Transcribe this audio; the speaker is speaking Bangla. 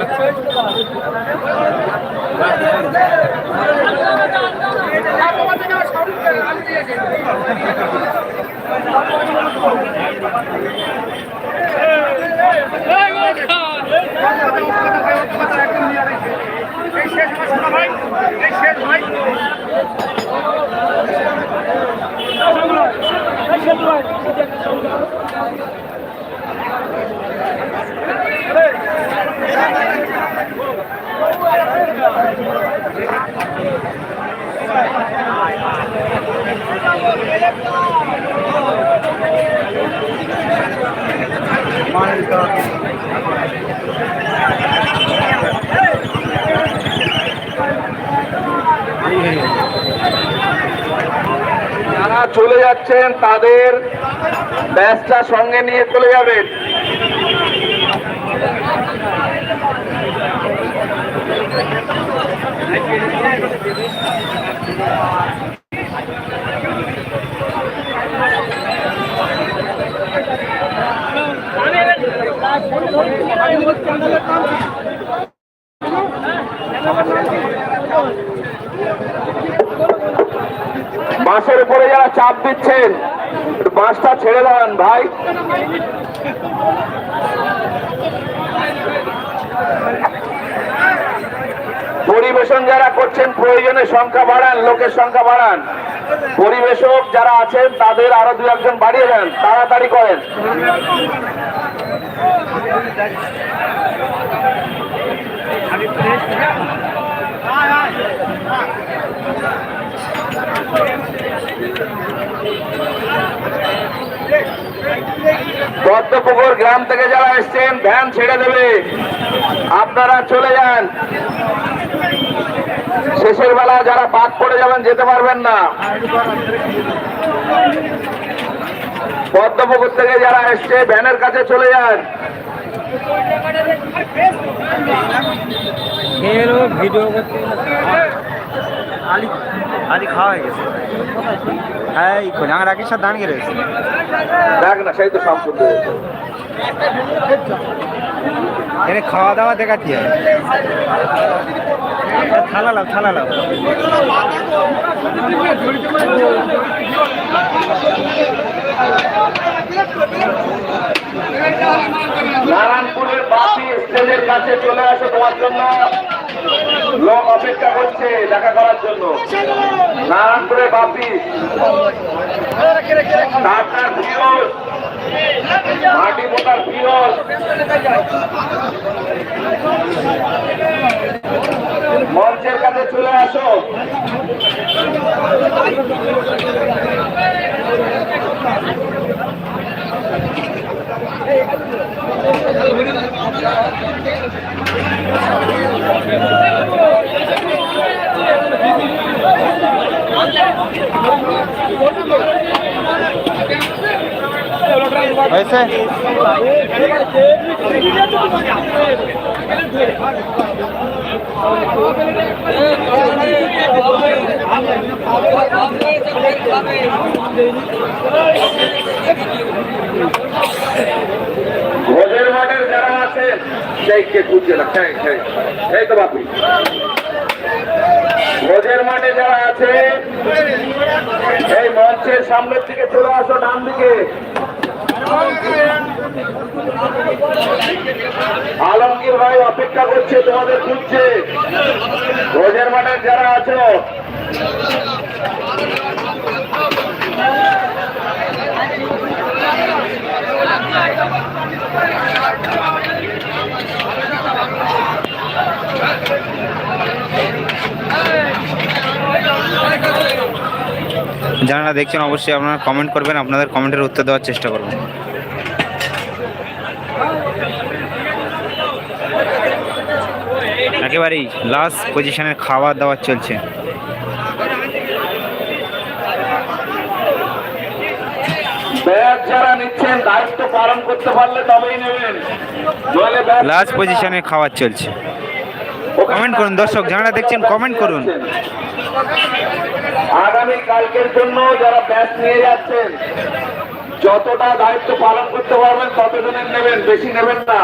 আমি যারা চলে যাচ্ছেন তাদের ব্যাসটা সঙ্গে নিয়ে চলে যাবেন। বাঁশের উপরে যারা চাপ দিচ্ছেন, বাঁশটা ছেড়ে দেন ভাই। পরিবেশন যারা করছেন, প্রয়োজনে সংখ্যা বাড়ান, লোকের সংখ্যা বাড়ান। পরিবেশক যারা আছেন, তাদের আরও দু একজন বাড়িয়ে দেন, তাড়াতাড়ি করেন। পদ্মপুকুর গ্রাম থেকে যারা এসছেন, ভ্যান ছেড়ে দেবে। আপনারা চলে যান। শেষের বেলা যারা বাদ পড়ে যাবেন, যেতে পারবেন না। পদ্মপুকুর থেকে যারা এসছে, ভ্যানের কাছে চলে যান। এরও ভিডিও করতে আলি আলি খাওয়া হয়ে গেছে। হ্যাঁ এই কোন রাকেশ সাথে দাঁড়িয়ে রয়েছে। দেখ না সেই তো সম্পূর্ণ এখানে খাওয়া দাওয়া দেখাচ্ছি হয়? থালা লাও থালা লাও নারায়ণপুরের বাসি স্টেজের কাছে চলে আসো তোমার জন্য। লোক অপেক্ষা করছে দেখা করার জন্য। নারায়ণপুরের বাপি মাটি পোতার ফিরোজ। মঞ্চের কাছে চলে আসো। হয়েছে ভোজের মাঠের যারা আছেন সেই কে খুঁজছে না সেই সেই এই তো বাপি ভোজের মাঠে যারা আছে, এই মঞ্চের সামনের দিকে চলে আসো, ডান দিকে। আলমগীর ভাই অপেক্ষা করছে, তোমাদের খুঁজছে। ভোজের মাঠে যারা আছো যারা দেখছেন অবশ্যই আপনারা কমেন্ট করবেন আপনাদের কমেন্টের উত্তর দেওয়ার চেষ্টা করব। একেবারেই লাস্ট পজিশনের খাবার দাবার চলছে। লাস্ট পজিশনে খাবার চলছে। কমেন্ট করুন, দর্শক, যারা দেখছেন কমেন্ট করুন। আগামী কালকের জন্য যারা ব্যাচ নিয়ে যাচ্ছেন, যতটা দায়িত্ব পালন করতে পারবেন ততজনের নেবেন, বেশি নেবেন না।